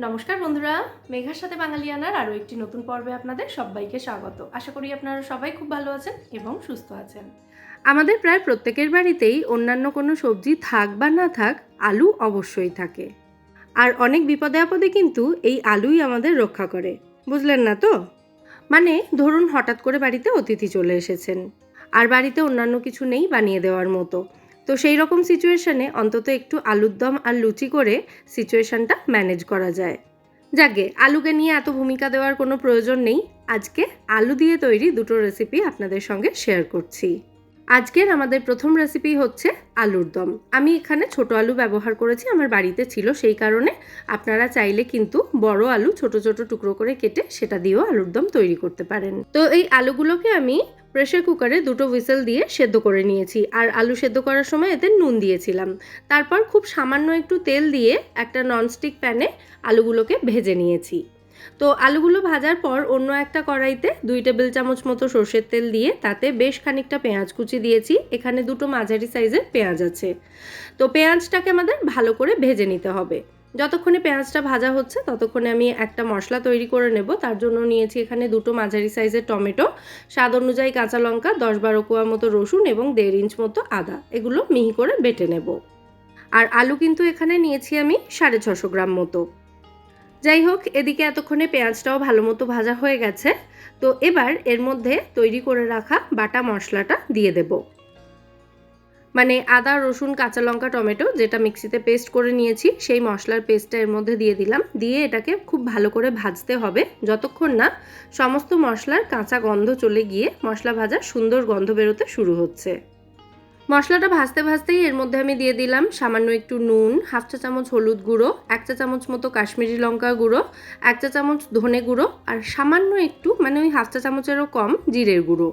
নমস্কার বন্ধুরা, মেঘার সাথে বাঙালিয়ানার আরও একটি নতুন পর্বে আপনাদের সবাইকে স্বাগত। আশা করি আপনারা সবাই খুব ভালো আছেন এবং সুস্থ আছেন। আমাদের প্রায় প্রত্যেকের বাড়িতেই অন্যান্য কোনো সবজি থাক বা না থাক, আলু অবশ্যই থাকে। আর অনেক বিপদে আপদে কিন্তু এই আলুই আমাদের রক্ষা করে। বুঝলেন না তো? মানে ধরুন হঠাৎ করে বাড়িতে অতিথি চলে এসেছেন। আর বাড়িতে অন্যান্য কিছু নেই বানিয়ে দেওয়ার মতো। তো সেই রকম সিচুয়েশানে অন্তত একটু আলুর দম আর লুচি করে সিচুয়েশানটা ম্যানেজ করা যায়। যাকে আলুকে নিয়ে এত ভূমিকা দেওয়ার কোনো প্রয়োজন নেই, আজকে আলু দিয়ে তৈরি দুটো রেসিপি আপনাদের সঙ্গে শেয়ার করছি। আজকের আমাদের প্রথম রেসিপি হচ্ছে আলুর দম। আমি এখানে ছোট আলু ব্যবহার করেছি, আমার বাড়িতে ছিল সেই কারণে। আপনারা চাইলে কিন্তু বড় আলু ছোট ছোট টুকরো করে কেটে সেটা দিয়েও আলুর দম তৈরি করতে পারেন। তো এই আলুগুলোকে আমি প্রেশার কুকারে দুটো হুইসেল দিয়ে সেদ্ধ করে নিয়েছি আর আলু সেদ্ধ করার সময় এতে নুন দিয়েছিলাম। তারপর খুব সামান্য একটু তেল দিয়ে একটা ননস্টিক প্যানে আলুগুলোকে ভেজে নিয়েছি। তো আলুগুলো ভাজার পর অন্য একটা কড়াইতে দুই টেবিল চামচ মতো সর্ষের তেল দিয়ে তাতে বেশ খানিকটা পেঁয়াজ কুচি দিয়েছি। এখানে দুটো মাঝারি সাইজের পেঁয়াজ আছে। তো পেঁয়াজটাকে আমাদের ভালো করে ভেজে নিতে হবে। যতক্ষণে পেঁয়াজটা ভাজা হচ্ছে, ততক্ষণে আমি একটা মশলা তৈরি করে নেব। তার জন্য নিয়েছি এখানে দুটো মাঝারি সাইজের টমেটো। স্বাদ অনুযায়ী কাঁচা লঙ্কা, দশ বারো কোয়া মতো রসুন এবং দেড় ইঞ্চ মতো আদা। এগুলো মিহি করে বেটে নেব। আর আলু কিন্তু এখানে নিয়েছি আমি সাড়ে ছশো গ্রাম মতো। যাই হোক, এদিকে এতক্ষণে পেঁয়াজটাও ভালো মতো ভাজা হয়ে গেছে। তো এবার এর মধ্যে তৈরি করে রাখা বাটা মশলাটা দিয়ে দেব। মানে আদা, রসুন, কাঁচা লঙ্কা, টমেটো যেটা মিক্সিতে পেস্ট করে নিয়েছি, সেই মশলার পেস্টটা এর মধ্যে দিয়ে দিলাম। দিয়ে এটাকে খুব ভালো করে ভাজতে হবে। যতক্ষণ না সমস্ত মশলার কাঁচা গন্ধ চলে গিয়ে মশলা ভাজা সুন্দর গন্ধ বেরোতে শুরু হচ্ছে। মশলাটা ভাজতে ভাজতেই এর মধ্যে আমি দিয়ে দিলাম সামান্য একটু নুন, হাফ চা চামচ হলুদ গুঁড়ো, এক চা চামচ মতো কাশ্মীরি লঙ্কা গুঁড়ো, এক চা চামচ ধনে গুঁড়ো আর সামান্য একটু মানে ওই হাফ চা চামচেরও কম জিরের গুঁড়ো।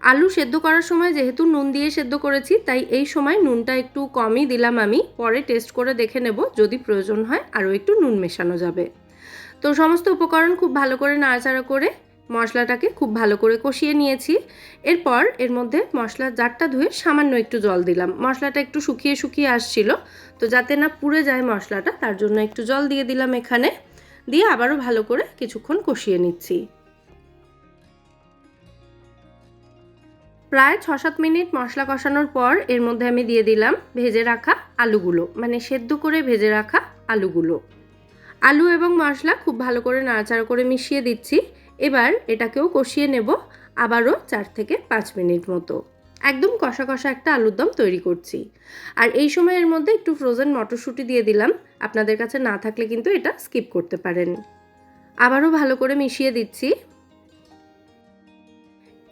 আলু সেদ্ধ করার সময় যেহেতু নুন দিয়ে সেদ্ধ করেছি, তাই এই সময় নুনটা একটু কমই দিলাম আমি। পরে টেস্ট করে দেখে নেব, যদি প্রয়োজন হয় আরও একটু নুন মেশানো যাবে। তো সমস্ত উপকরণ খুব ভালো করে নাড়াচাড়া করে মশলাটাকে খুব ভালো করে কষিয়ে নিয়েছি। এরপর এর মধ্যে মশলার জারটা ধুয়ে সামান্য একটু জল দিলাম। মশলাটা একটু শুকিয়ে শুকিয়ে আসছিল, তো যাতে না পুড়ে যায় মশলাটা, তার জন্য একটু জল দিয়ে দিলাম এখানে। দিয়ে আবারও ভালো করে কিছুক্ষণ কষিয়ে নিচ্ছি। প্রায় ছ সাত মিনিট মশলা কষানোর পর এর মধ্যে আমি দিয়ে দিলাম ভেজে রাখা আলুগুলো মানে সেদ্ধ করে ভেজে রাখা আলুগুলো। আলু এবং মশলা খুব ভালো করে নাড়াচাড়া করে মিশিয়ে দিচ্ছি। এবার এটাকেও কষিয়ে নেব আবারও চার থেকে পাঁচ মিনিট মতো। একদম কষা কষা একটা আলুর দম তৈরি করছি। আর এই সময়ের মধ্যে একটু ফ্রোজেন মটরশুঁটি দিয়ে দিলাম। আপনাদের কাছে না থাকলে কিন্তু এটা স্কিপ করতে পারেন। আবারও ভালো করে মিশিয়ে দিচ্ছি।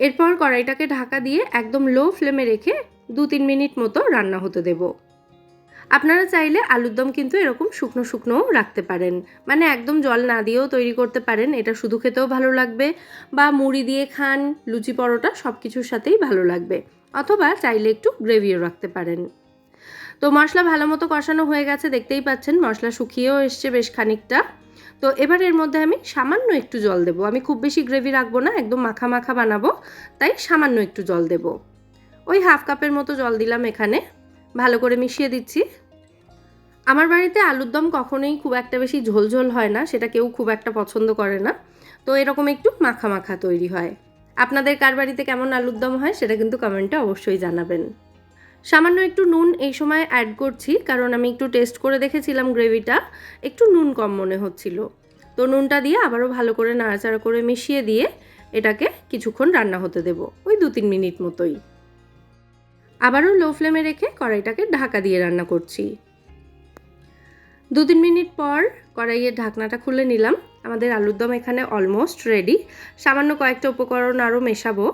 এরপর কড়াইটাকে ঢাকা দিয়ে একদম লো ফ্লেমে রেখে দু তিন মিনিট মতো রান্না হতে দেব। আপনারা চাইলে আলুর দম কিন্তু এরকম শুকনো শুকনোও রাখতে পারেন। মানে একদম জল না দিয়েও তৈরি করতে পারেন, এটা শুধু খেতেও ভালো লাগবে। বা মুড়ি দিয়ে খান, লুচি পরোটা সব কিছুর সাথেই ভালো লাগবে। অথবা চাইলে একটু গ্রেভিও রাখতে পারেন। তো মশলা ভালো মতো কষানো হয়ে গেছে, দেখতেই পাচ্ছেন মশলা শুকিয়েও এসছে বেশ খানিকটা। তো এবার এর মধ্যে আমি সামান্য একটু জল দেবো। আমি খুব বেশি গ্রেভি রাখব না, একদম মাখা মাখা বানাবো, তাই সামান্য একটু জল দেব। ওই হাফ কাপের মতো জল দিলাম এখানে, ভালো করে মিশিয়ে দিচ্ছি। আমার বাড়িতে আলুর দম কখনোই খুব একটা বেশি ঝোলঝোল হয় না, সেটা কেউ খুব একটা পছন্দ করে না। তো এরকম একটু মাখা মাখা তৈরি হয়। আপনাদের কার বাড়িতে কেমন আলুর দম হয়, সেটা কিন্তু কমেন্টে অবশ্যই জানাবেন। সামান্য একটু নুন এই সময় অ্যাড করছি, কারণ আমি একটু টেস্ট করে দেখেছিলাম গ্রেভিটা একটু নুন কম মনে হচ্ছিল। তো নুনটা দিয়ে আবারও ভালো করে নাড়াচাড়া করে মিশিয়ে দিয়ে এটাকে কিছুক্ষণ রান্না হতে দেব, ওই দু তিন মিনিট মতোই। আবারও লো ফ্লেমে রেখে কড়াইটাকে ঢাকা দিয়ে রান্না করছি। দু তিন মিনিট পর কড়াইয়ের ঢাকনাটা খুলে নিলাম। আমাদের আলুর দম এখানে অলমোস্ট রেডি সামান্য কয়েকটা উপকরণ আরও মেশাবো।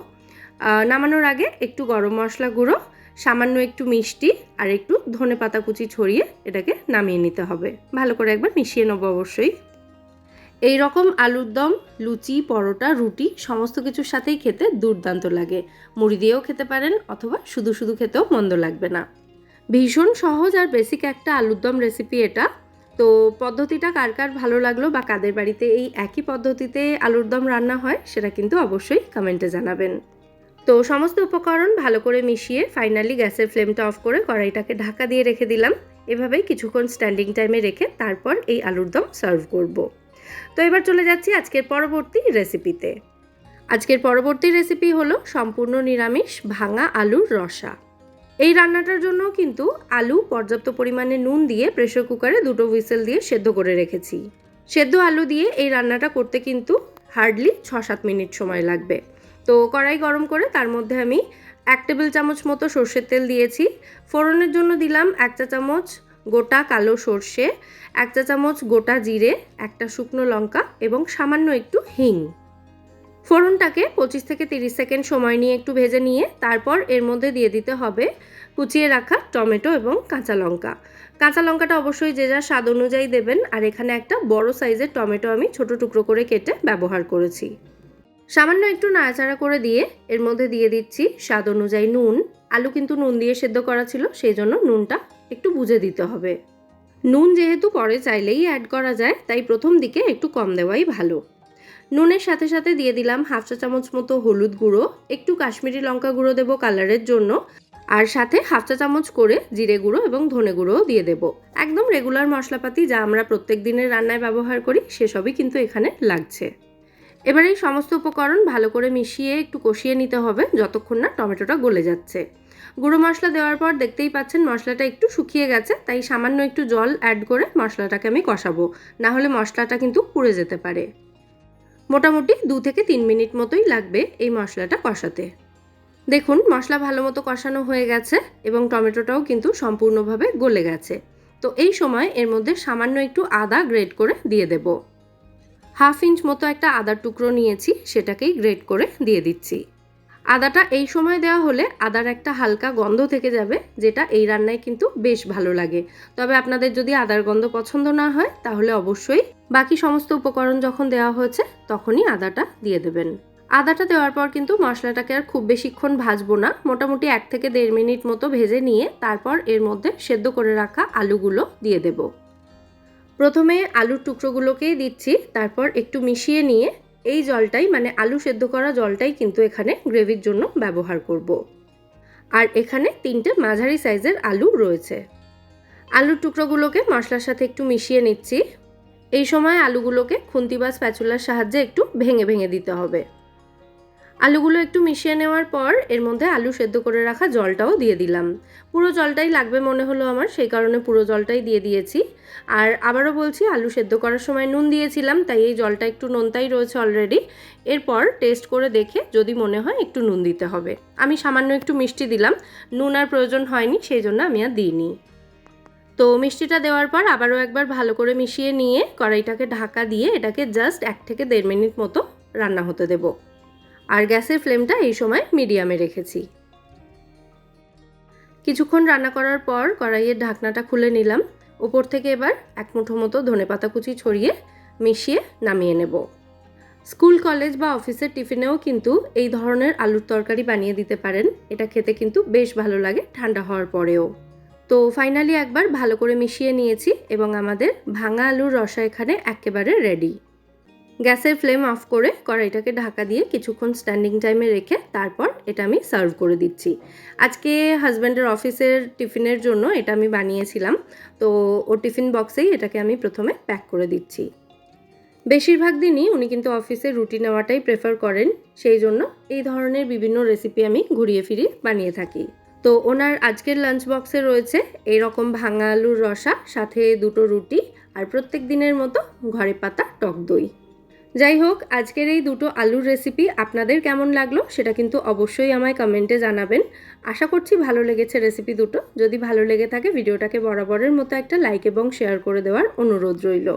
নামানোর আগে একটু গরম মশলা গুঁড়ো সামান্য একটু মিষ্টি আর একটু ধনে পাতা কুচি ছড়িয়ে এটাকে নামিয়ে নিতে হবে। ভালো করে একবার মিশিয়ে নেব অবশ্যই। এই রকম আলুর দম, লুচি, পরোটা, রুটি সমস্ত কিছুর সাথেই খেতে দুর্দান্ত লাগে। মুড়ি দিয়েও খেতে পারেন অথবা শুধু শুধু খেতেও মন্দ লাগবে না। ভীষণ সহজ আর বেসিক একটা আলুর দম রেসিপি এটা। তো পদ্ধতিটা কার কার ভালো লাগল বা কাদের বাড়িতে এই একই পদ্ধতিতে আলুর দম রান্না হয় সেটা কিন্তু অবশ্যই কমেন্টে জানাবেন। তো সমস্ত উপকরণ ভালো করে মিশিয়ে ফাইনালি গ্যাসের ফ্লেমটা অফ করে কড়াইটাকে ঢাকা দিয়ে রেখে দিলাম। এভাবেই কিছুক্ষণ স্ট্যান্ডিং টাইমে রেখে তারপর এই আলুর দম সার্ভ করব। তো এবার চলে যাচ্ছি আজকের পরবর্তী রেসিপিতে আজকের পরবর্তী রেসিপি হলো সম্পূর্ণ নিরামিষ ভাঙা আলুর রসা। এই রান্নাটার জন্য কিন্তু আলু পর্যাপ্ত পরিমাণে নুন দিয়ে প্রেশার কুকারে দুটো হুইসেল দিয়ে সেদ্ধ করে রেখেছি। সেদ্ধ আলু দিয়ে এই রান্নাটা করতে কিন্তু হার্ডলি ছ সাত মিনিট সময় লাগবে। তো কড়াই গরম করে তার মধ্যে আমি এক টেবিল চামচ মতো সর্ষের তেল দিয়েছি। ফোড়নের জন্য দিলাম এক চা চামচ গোটা কালো সর্ষে, এক চা চামচ গোটা জিরে, একটা শুকনো লঙ্কা এবং সামান্য একটু হিং। ফোড়নটাকে পঁচিশ থেকে তিরিশ সেকেন্ড সময় নিয়ে একটু ভেজে নিয়ে তারপর এর মধ্যে দিয়ে দিতে হবে কুচিয়ে রাখা টমেটো এবং কাঁচা লঙ্কা। কাঁচা লঙ্কাটা অবশ্যই যে যা স্বাদ অনুযায়ী দেবেন, আর এখানে একটা বড় সাইজের টমেটো আমি ছোট টুকরো করে কেটে ব্যবহার করেছি। সামান্য একটু নাড়াচাড়া করে দিয়ে এর মধ্যে দিয়ে দিচ্ছি স্বাদ অনুযায়ী নুন। আলু কিন্তু নুন দিয়ে সেদ্ধ করা ছিল, সেই জন্য নুনটা একটু বুঝে দিতে হবে। নুন যেহেতু পরে চাইলেই অ্যাড করা যায়, তাই প্রথম দিকে একটু কম দেওয়াই ভালো। নুনের সাথে সাথে দিয়ে দিলাম হাফ চা চামচ মতো হলুদ গুঁড়ো, একটু কাশ্মীরি লঙ্কা গুঁড়ো দেবো কালারের জন্য, আর সাথে হাফ চা চামচ করে জিরে গুঁড়ো এবং ধনে গুঁড়োও দিয়ে দেবো। একদম রেগুলার মশলাপাতি যা আমরা প্রত্যেক দিনের রান্নায় ব্যবহার করি, সেসবই কিন্তু এখানে লাগছে। এবার এই সমস্ত উপকরণ ভালো করে মিশিয়ে একটু কষিয়ে নিতে হবে যতক্ষণ না টমেটোটা গলে যাচ্ছে। গুঁড়ো মশলা দেওয়ার পর দেখতেই পাচ্ছেন মশলাটা একটু শুকিয়ে গেছে, তাই সামান্য একটু জল অ্যাড করে মশলাটাকে আমি কষাবো। না হলে মশলাটা কিন্তু পুড়ে যেতে পারে। মোটামুটি দু থেকে তিন মিনিট মতোই লাগবে এই মশলাটা কষাতে। দেখুন, মশলা ভালো মতো কষানো হয়ে গেছে এবং টমেটোটাও কিন্তু সম্পূর্ণভাবে গলে গেছে। তো এই সময় এর মধ্যে সামান্য একটু আদা গ্রেট করে দিয়ে দেব। হাফ ইঞ্চ মতো একটা আদার টুকরো নিয়েছি, সেটাকেই গ্রেট করে দিয়ে দিচ্ছি। আদাটা এই সময় দেওয়া হলে আদার একটা হালকা গন্ধ থেকে যাবে, যেটা এই রান্নায় কিন্তু বেশ ভালো লাগে। তবে আপনাদের যদি আদার গন্ধ পছন্দ না হয়, তাহলে অবশ্যই বাকি সমস্ত উপকরণ যখন দেওয়া হয়েছে, তখনই আদাটা দিয়ে দেবেন। আদাটা দেওয়ার পর কিন্তু মশলাটাকে আর খুব বেশিক্ষণ ভাজবো না। মোটামুটি এক থেকে দেড় মিনিট মতো ভেজে নিয়ে তারপর এর মধ্যে সেদ্ধ করে রাখা আলুগুলো দিয়ে দেব। প্রথমে আলুর টুকরোগুলোকেই দিচ্ছি, তারপর একটু মিশিয়ে নিয়ে এই জলটাই মানে আলু সেদ্ধ করা জলটাই কিন্তু এখানে গ্রেভির জন্য ব্যবহার করব। আর এখানে তিনটে মাঝারি সাইজের আলু রয়েছে। আলুর টুকরোগুলোকে মশলার সাথে একটু মিশিয়ে নিচ্ছি। এই সময় আলুগুলোকে খুন্তি বা স্প্যাচুলার সাহায্যে একটু ভেঙে ভেঙে দিতে হবে। আলুগুলো একটু মিশিয়ে নেওয়ার পর এর মধ্যে আলু সেদ্ধ করে রাখা জলটাও দিয়ে দিলাম। পুরো জলটাই লাগবে মনে হলো আমার, সেই কারণে পুরো জলটাই দিয়ে দিয়েছি। আর আবারও বলছি, আলু সেদ্ধ করার সময় নুন দিয়েছিলাম, তাই এই জলটা একটু নোনতাই রয়েছে অলরেডি এরপর টেস্ট করে দেখে যদি মনে হয় একটু নুন দিতে হবে। আমি সামান্য একটু মিষ্টি দিলাম, নুন আর প্রয়োজন হয়নি, সেই জন্য আমি আর দিইনি। তো মিষ্টিটা দেওয়ার পর আবারও একবার ভালো করে মিশিয়ে নিয়ে কড়াইটাকে ঢাকা দিয়ে এটাকে জাস্ট এক থেকে দেড় মিনিট মতো রান্না হতে দেবো। আর গ্যাসের ফ্লেমটা এই সময় মিডিয়ামে রেখেছি। কিছুক্ষণ রান্না করার পর কড়াইয়ের ঢাকনাটা খুলে নিলাম। ওপর থেকে এবার এক মুঠো মতো ধনে পাতা কুচি ছড়িয়ে মিশিয়ে নামিয়ে নেব। স্কুল, কলেজ বা অফিসের টিফিনেও কিন্তু এই ধরনের আলুর তরকারি বানিয়ে দিতে পারেন। এটা খেতে কিন্তু বেশ ভালো লাগে ঠান্ডা হওয়ার পরেও। তো ফাইনালি একবার ভালো করে মিশিয়ে নিয়েছি এবং আমাদের ভাঙা আলুর রসা এখানে একেবারে রেডি। গ্যাসের ফ্লেম অফ করে কড়াইটাকে ঢাকা দিয়ে কিছুক্ষণ স্ট্যান্ডিং টাইমে রেখে তারপর এটা আমি সার্ভ করে দিচ্ছি। আজকে হাজব্যান্ডের অফিসের টিফিনের জন্য এটা আমি বানিয়েছিলাম, তো ও টিফিন বক্সেই এটাকে আমি প্রথমে প্যাক করে দিচ্ছি। বেশিরভাগ দিনই উনি কিন্তু অফিসে রুটি নেওয়াটাই প্রেফার করেন, সেই জন্য এই ধরনের বিভিন্ন রেসিপি আমি ঘুরিয়ে ফিরিয়ে বানিয়ে থাকি। তো ওনার আজকের লাঞ্চ বক্সে রয়েছে এইরকম ভাঙা আলুর রসা, সাথে দুটো রুটি আর প্রত্যেক দিনের মতো ঘরে পাতা টক দই। যাই হোক, আজকের এই দুটো আলুর রেসিপি আপনাদের কেমন লাগল সেটা কিন্তু অবশ্যই আমায় কমেন্টে জানাবেন। আশা করছি ভালো লেগেছে রেসিপি দুটো। যদি ভালো লেগে থাকে, ভিডিওটাকে বরাবরের মতো একটা লাইক এবং শেয়ার করে দেওয়ার অনুরোধ রইল।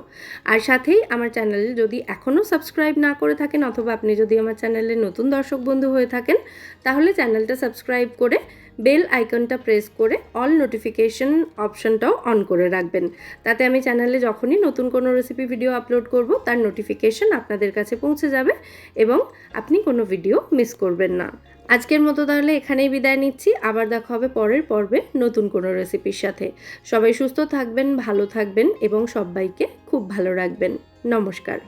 আর সাথেই আমার চ্যানেলে যদি এখনও সাবস্ক্রাইব না করে থাকেন অথবা আপনি যদি আমার চ্যানেলে নতুন দর্শক বন্ধু হয়ে থাকেন, তাহলে চ্যানেলটা সাবস্ক্রাইব করে বেল আইকনটা প্রেস করে অল নোটিফিকেশন অপশনটাও অন করে রাখবেন। তাতে আমি চ্যানেলে যখনই নতুন কোনো রেসিপি ভিডিও আপলোড করব, তার নোটিফিকেশন আপনাদের কাছে পৌঁছে যাবে এবং আপনি কোনো ভিডিও মিস করবেন না। আজকের মতো তাহলে এখানেই বিদায় নিচ্ছি। আবার দেখা হবে পরের পর্বে নতুন কোনো রেসিপির সাথে। সবাই সুস্থ থাকবেন, ভালো থাকবেন এবং সবাইকে খুব ভালো রাখবেন। নমস্কার।